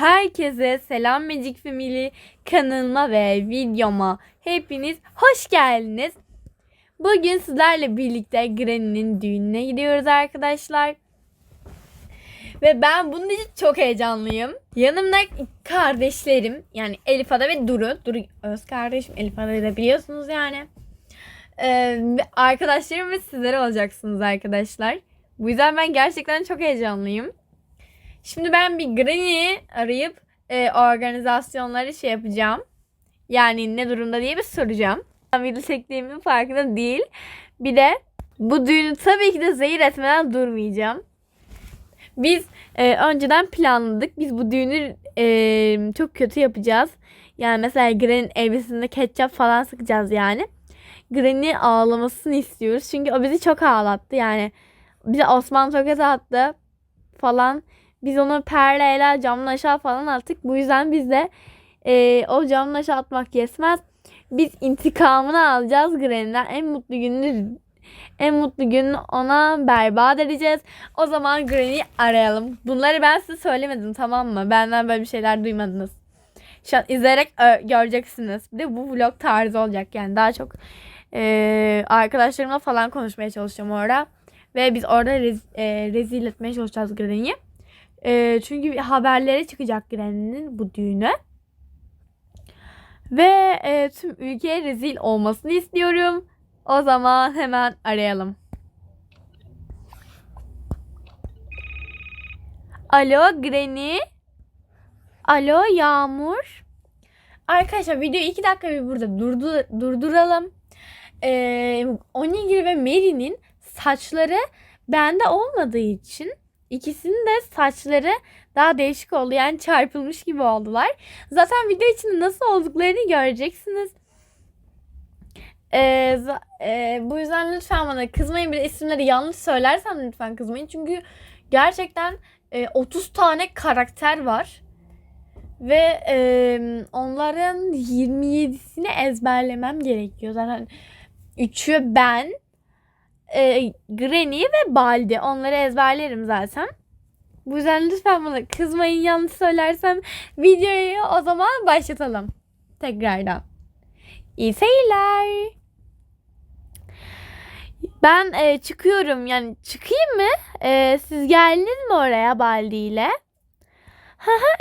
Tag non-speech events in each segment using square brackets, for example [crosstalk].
Herkese selam Magic Family kanalıma ve videoma hepiniz hoş geldiniz. Bugün sizlerle birlikte Granny'nin düğününe gidiyoruz arkadaşlar. Ve ben bunun için çok heyecanlıyım. Yanımda kardeşlerim yani Elif Ada ve Duru. Duru öz kardeşim Elif Ada'yı da biliyorsunuz yani. Ee, arkadaşlarım ve sizler olacaksınız arkadaşlar. Bu yüzden ben gerçekten çok heyecanlıyım. Şimdi ben bir Granny'i arayıp e, organizasyonları şey yapacağım. Yani ne durumda diye bir soracağım. Video çektiğimin farkında değil. Bir de bu düğünü tabii ki de zehir etmeden durmayacağım. Biz e, önceden planladık. Biz bu düğünü e, çok kötü yapacağız. Yani mesela Granny'nin elbisesinde ketçap falan sıkacağız yani. Granny ağlamasını istiyoruz. Çünkü o bizi çok ağlattı. Yani bize Osman Tokat attı falan. Biz onu perleyle camdan aşağı falan attık. Bu yüzden biz de e, o camdan aşağı atmak yetmez. Biz intikamını alacağız Granny'den. En mutlu gününü en mutlu gününü ona berbat edeceğiz. O zaman Granny'i arayalım. Bunları ben size söylemedim tamam mı? Benden böyle bir şeyler duymadınız. Şu an izleyerek göreceksiniz. Bir de bu vlog tarzı olacak yani. Daha çok e, arkadaşlarımla falan konuşmaya çalışacağım orada. Ve biz orada rez, e, rezil etmeye çalışacağız Granny'i. E, çünkü haberlere çıkacak Granny'nin bu düğünü. Ve e, tüm ülkeye rezil olmasını istiyorum. O zaman hemen arayalım. Alo Granny. Alo Yağmur. Arkadaşlar videoyu iki dakika bir burada durdu, durduralım. Ee, Onigiri ve Mary'nin saçları bende olmadığı için ikisinin de saçları daha değişik oldu. Yani çarpılmış gibi oldular. Zaten video içinde nasıl olduklarını göreceksiniz. Ee, e, bu yüzden lütfen bana kızmayın. Bir de isimleri yanlış söylersem lütfen kızmayın. Çünkü gerçekten e, 30 tane karakter var. Ve e, onların 27'sini ezberlemem gerekiyor. Zaten üçü ben, e, Granny ve Baldi. Onları ezberlerim zaten. Bu yüzden lütfen bana kızmayın yanlış söylersem videoyu o zaman başlatalım. Tekrardan. İyi seyirler. Ben e, çıkıyorum yani çıkayım mı? E, siz geldiniz mi oraya Baldi ile?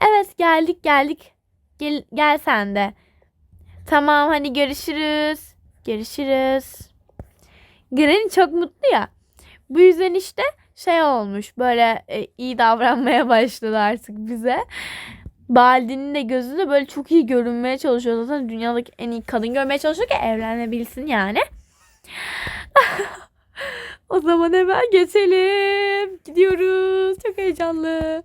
Evet geldik geldik. Gel, gel sen de. Tamam hadi görüşürüz. Görüşürüz. Granny çok mutlu ya. Bu yüzden işte şey olmuş böyle e, iyi davranmaya başladı artık bize. Baldi'nin de gözünde böyle çok iyi görünmeye çalışıyor. Zaten dünyadaki en iyi kadın görmeye çalışıyor ki evlenebilsin yani. [laughs] o zaman hemen geçelim. Gidiyoruz. Çok heyecanlı. [laughs]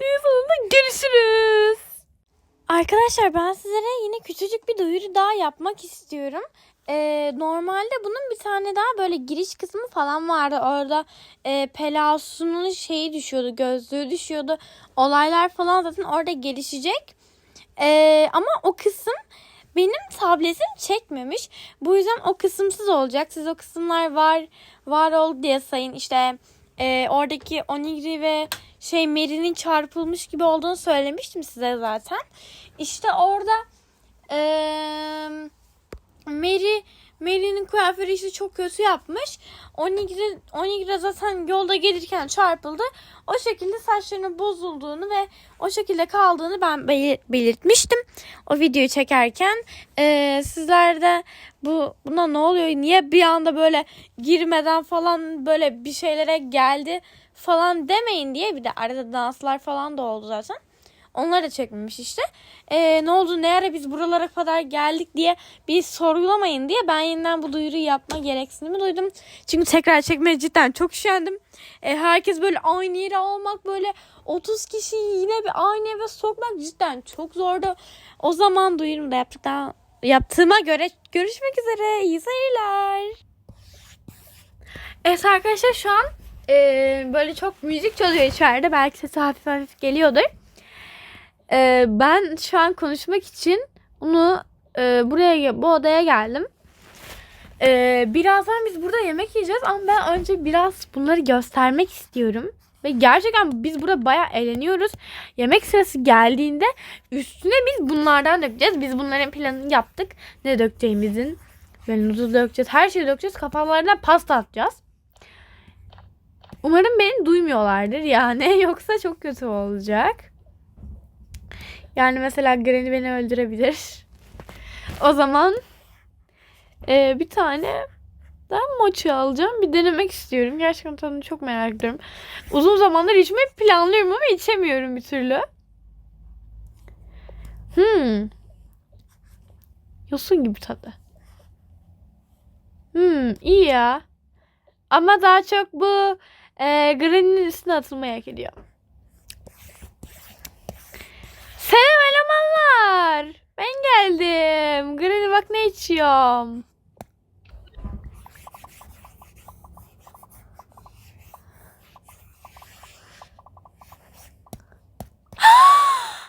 Düğün sonunda görüşürüz. Arkadaşlar ben sizlere yine küçücük bir duyuru daha yapmak istiyorum. Ee, normalde bunun bir tane daha böyle giriş kısmı falan vardı. Orada e, Pelasu'nun şeyi düşüyordu, gözlüğü düşüyordu. Olaylar falan zaten orada gelişecek. Ee, ama o kısım benim tabletim çekmemiş. Bu yüzden o kısımsız olacak. Siz o kısımlar var var oldu diye sayın. İşte e, oradaki Onigiri ve şey Mary'nin çarpılmış gibi olduğunu söylemiştim size zaten. İşte orada eee Mary Mary'nin kuaförü işte çok kötü yapmış. Onigiri, Onigiri zaten yolda gelirken çarpıldı. O şekilde saçlarının bozulduğunu ve o şekilde kaldığını ben belir- belirtmiştim. O videoyu çekerken Ee, sizler de bu buna ne oluyor? Niye bir anda böyle girmeden falan böyle bir şeylere geldi falan demeyin diye bir de arada danslar falan da oldu zaten. Onlar da çekmemiş işte. Ee, ne oldu ne ara biz buralara kadar geldik diye bir sorgulamayın diye ben yeniden bu duyuruyu yapma gereksinimi duydum. Çünkü tekrar çekmeye cidden çok üşendim. Ee, herkes böyle aynı yere almak böyle 30 kişiyi yine bir aynı eve sokmak cidden çok zordu. O zaman duyurumu da yaptıktan yaptığıma göre görüşmek üzere. İyi seyirler. Evet arkadaşlar şu an e, böyle çok müzik çalıyor içeride. Belki sesi hafif hafif geliyordur. E, ben şu an konuşmak için onu e, buraya bu odaya geldim. Ee, birazdan biz burada yemek yiyeceğiz ama ben önce biraz bunları göstermek istiyorum. Ve gerçekten biz burada bayağı eğleniyoruz. Yemek sırası geldiğinde üstüne biz bunlardan dökeceğiz. Biz bunların planını yaptık. Ne dökeceğimizin. Böyle noodle dökeceğiz. Her şeyi dökeceğiz. Kafalarına pasta atacağız. Umarım beni duymuyorlardır yani. [laughs] Yoksa çok kötü olacak. Yani mesela Granny beni öldürebilir. O zaman e, bir tane ben mochi alacağım. Bir denemek istiyorum. Gerçekten tadını çok merak ediyorum. Uzun zamandır içmeyi planlıyorum ama içemiyorum bir türlü. Hmm. Yosun gibi tadı. Hmm, iyi ya. Ama daha çok bu e, Granny'nin üstüne atılmaya hak. Selam elemanlar. Ben geldim. Granny bak ne içiyorum. [gasps]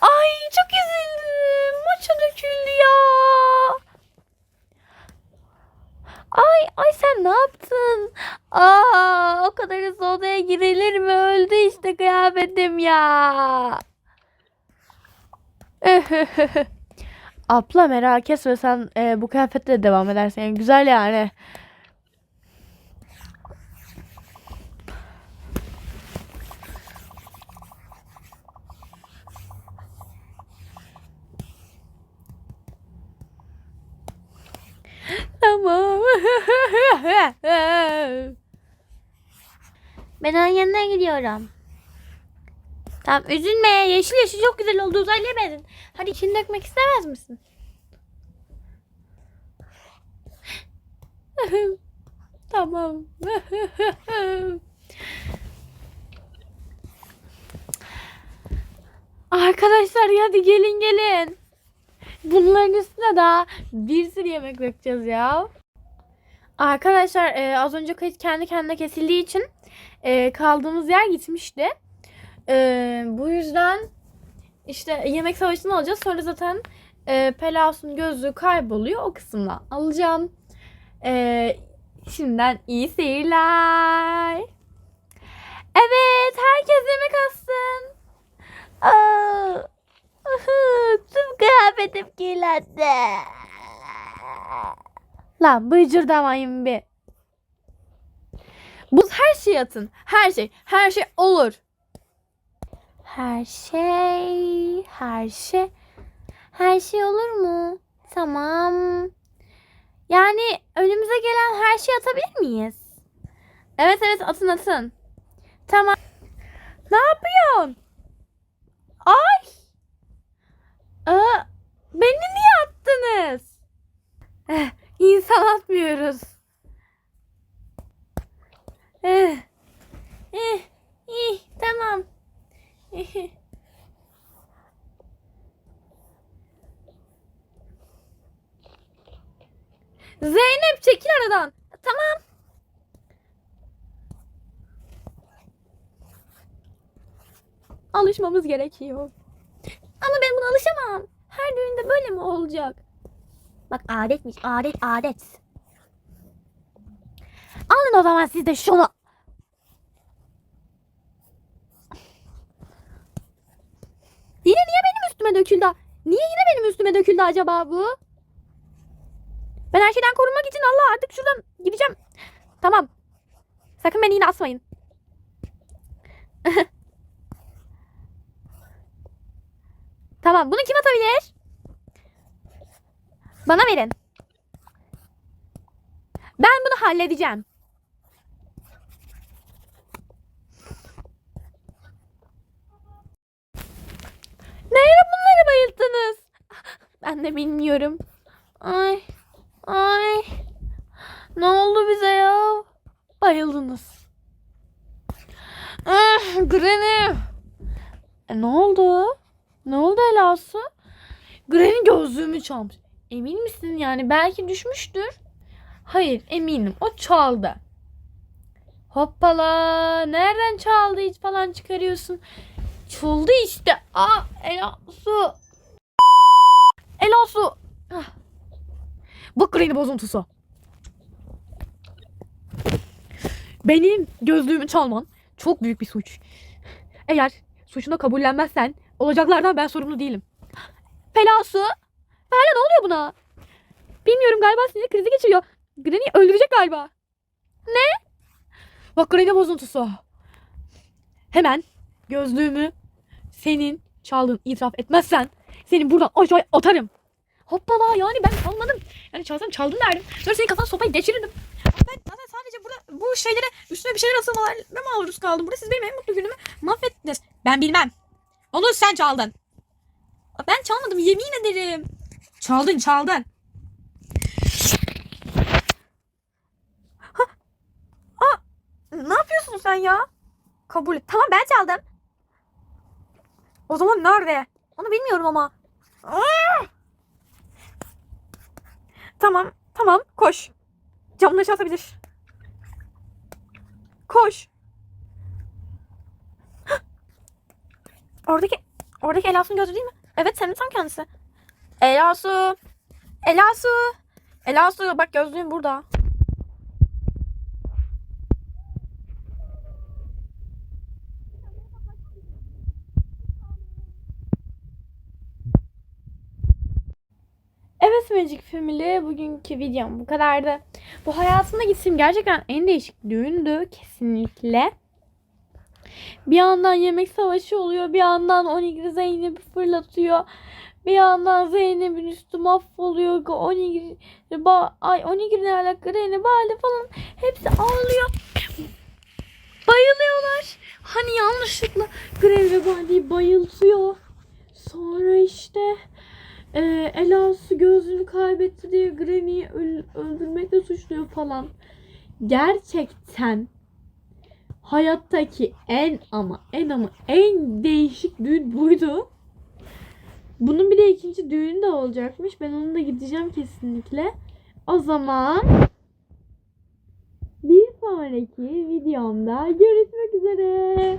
Ay çok üzüldüm. Maça döküldü ya. Ay ay sen ne yaptın? Aa o kadar hızlı odaya girilir mi? Öldü işte kıyafetim ya. [laughs] Abla merak etme sen e, bu kıyafetle devam edersen yani güzel yani. [gasps] Tamam. [laughs] Ben onun yanına gidiyorum. Tamam üzülme. Yeşil yeşil çok güzel oldu. Uzaylayamadın. Hadi içini dökmek istemez misin? [laughs] tamam. [laughs] Arkadaşlar hadi gelin gelin. Bunların üstüne daha bir sürü yemek dökeceğiz ya. Arkadaşlar e, az önce kayıt kendi kendine kesildiği için e, kaldığımız yer gitmişti. E, bu yüzden işte yemek savaşını alacağız. Sonra zaten e, Pelas'ın gözlüğü kayboluyor. O kısımdan alacağım. E, şimdiden iyi seyirler. Evet herkes yemek alsın. Aa, tüm kıyafetim kirlendi. Lan bıcırdamayın bir. Buz her şeyi atın. Her şey. Her şey olur. Her şey, her şey, her şey olur mu? Tamam. Yani önümüze gelen her şeyi atabilir miyiz? Evet evet atın atın. Tamam. Ne yapıyorsun? Ay. Aa, beni niye attınız? Eh, insan atmıyoruz. Eh, Eh, eh, tamam. Eh, Zeynep çekil aradan. tamam. Alışmamız gerekiyor. Ama ben buna alışamam. Her düğünde böyle mi olacak? Bak adetmiş, adet, adet. Alın o zaman siz de şunu. Yine niye benim üstüme döküldü? Niye yine benim üstüme döküldü acaba bu? Ben her şeyden korunmak için Allah artık şuradan gideceğim. Tamam. Sakın beni yine asmayın. [laughs] Tamam bunu kim atabilir? Bana verin. Ben bunu halledeceğim. Neye bunları bayılttınız? [laughs] Ben de bilmiyorum. Ay. Ay. Ne oldu bize ya? Bayıldınız. Ah, Granny. E, ne oldu? Ne oldu Elasu? Granny gözlüğümü çalmış. Emin misin yani? Belki düşmüştür. Hayır eminim. O çaldı. Hoppala. Nereden çaldı hiç falan çıkarıyorsun. Çaldı işte. Aa Elasu. Elasu. Ah. Bu kredi bozuntusu. Benim gözlüğümü çalman çok büyük bir suç. Eğer suçunu kabullenmezsen olacaklardan ben sorumlu değilim. Pelasu. Ferla ne oluyor buna? Bilmiyorum galiba sinir krizi geçiriyor. Granny öldürecek galiba. Ne? Bak kredi bozuntusu. Hemen gözlüğümü senin çaldığın itiraf etmezsen seni buradan aşağıya atarım. Hoppala yani ben çalmadım. Yani çalsam çaldın derdim. Sonra senin kafana sopayı geçirirdim. Ben zaten sadece burada bu şeylere üstüne bir şeyler asılmalarına maruz kaldım. Burada siz benim en mutlu günümü mahvettiniz. Ben bilmem. Onu sen çaldın. Ben çalmadım yemin ederim. Çaldın çaldın. Ha. Aa, ne yapıyorsun sen ya? Kabul et. Tamam ben çaldım. O zaman nerede? Onu bilmiyorum ama. Aa! Tamam, tamam. Koş. Camını aşağı atabilir. Koş. [gasps] Oradaki, oradaki Elas'ın gözü değil mi? Evet, senin tam kendisi. Elasu. Elasu. Elasu, bak gözlüğüm burada. Evet Magic Family bugünkü videom bu kadardı. Bu hayatımda gittiğim gerçekten en değişik düğündü kesinlikle. Bir yandan yemek savaşı oluyor, bir yandan Onigiri Zeynep'i fırlatıyor. Bir yandan Zeynep'in üstü mahvoluyor. Onigiri, ba, ay Onigiri ne alaka, Rene, Bale falan hepsi ağlıyor. Bayılıyorlar. Hani yanlışlıkla Gren ve Bale'yi bayıltıyor. Sonra işte e, Elasu gözünü kaybetti diye Granny'i öl- öldürmekle suçluyor falan. Gerçekten hayattaki en ama en ama en değişik düğün buydu. Bunun bir de ikinci düğünü de olacakmış. Ben onu da gideceğim kesinlikle. O zaman bir sonraki videomda görüşmek üzere.